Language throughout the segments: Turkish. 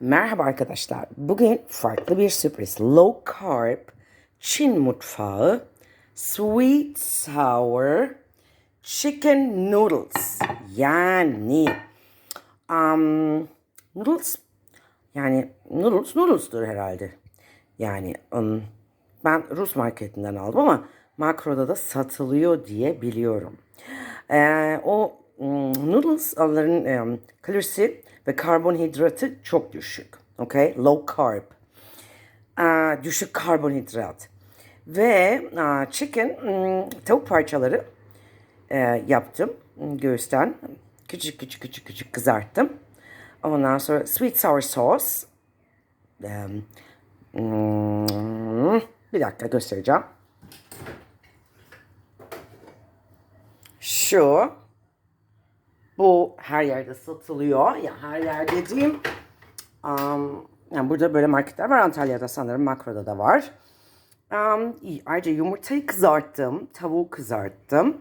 Merhaba arkadaşlar. Bugün farklı bir sürpriz. Low carb Çin mutfağı sweet sour chicken noodles. Yani um, noodles yani noodles noodles'dur herhalde. Yani um, ben Rus marketinden aldım ama makroda da satılıyor diye biliyorum. Ee, o um, noodles'ların um, kalorisi ve karbonhidratı çok düşük. Okay? Low carb. Aa, düşük karbonhidrat. Ve aa, chicken um, tavuk parçaları e, yaptım. Göğüsten küçük küçük küçük küçük kızarttım. Ondan sonra sweet sour sauce. Em, hmm, bir dakika göstereceğim. Şu. Bu her yerde satılıyor. Ya her yer dediğim um, yani burada böyle marketler var. Antalya'da sanırım Makro'da da var. Um, ayrıca yumurtayı kızarttım. Tavuğu kızarttım.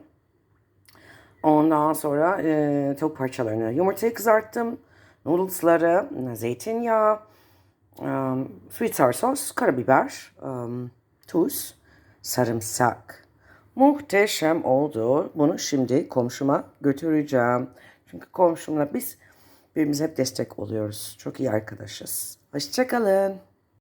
Ondan sonra e, tavuk parçalarını yumurtayı kızarttım. Noodles'ları, zeytinyağı, um, sweet sour sos, karabiber, um, tuz, sarımsak. Muhteşem oldu. Bunu şimdi komşuma götüreceğim. Çünkü komşumla biz birbirimize hep destek oluyoruz. Çok iyi arkadaşız. Hoşçakalın.